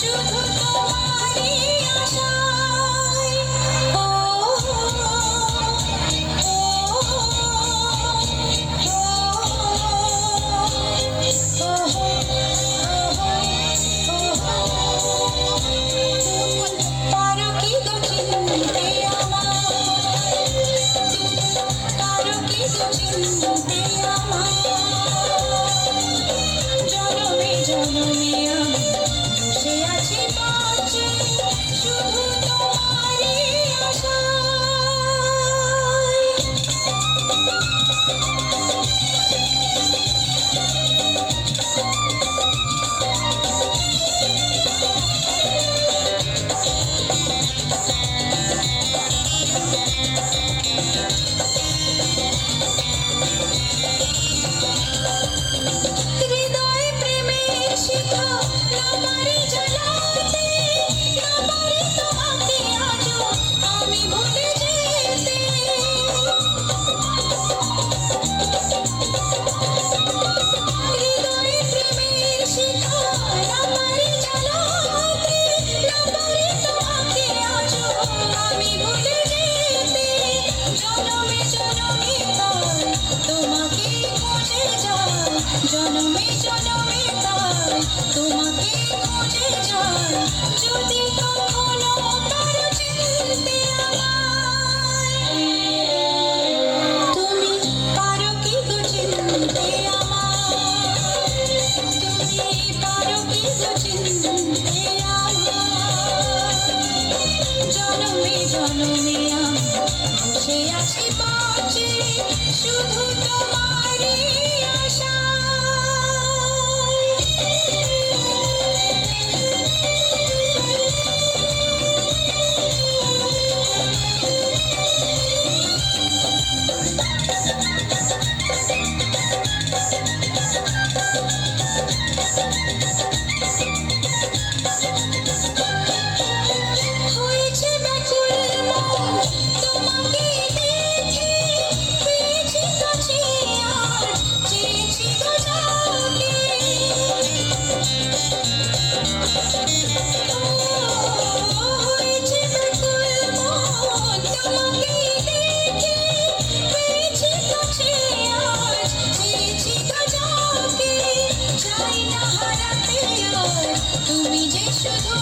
শুধু জনমে জনমে তাই তোমাকে খুঁজে যায় যদি কখনো পারো চিনতে আমায়, তুমি পারো কি গো চিনতে আমায়? তুমি পারো কি গো চিনতে আমায়? জনমে জনমে আমি, বসে আছি বাঁচে, শুধু তোমারই তুমি যে শুধু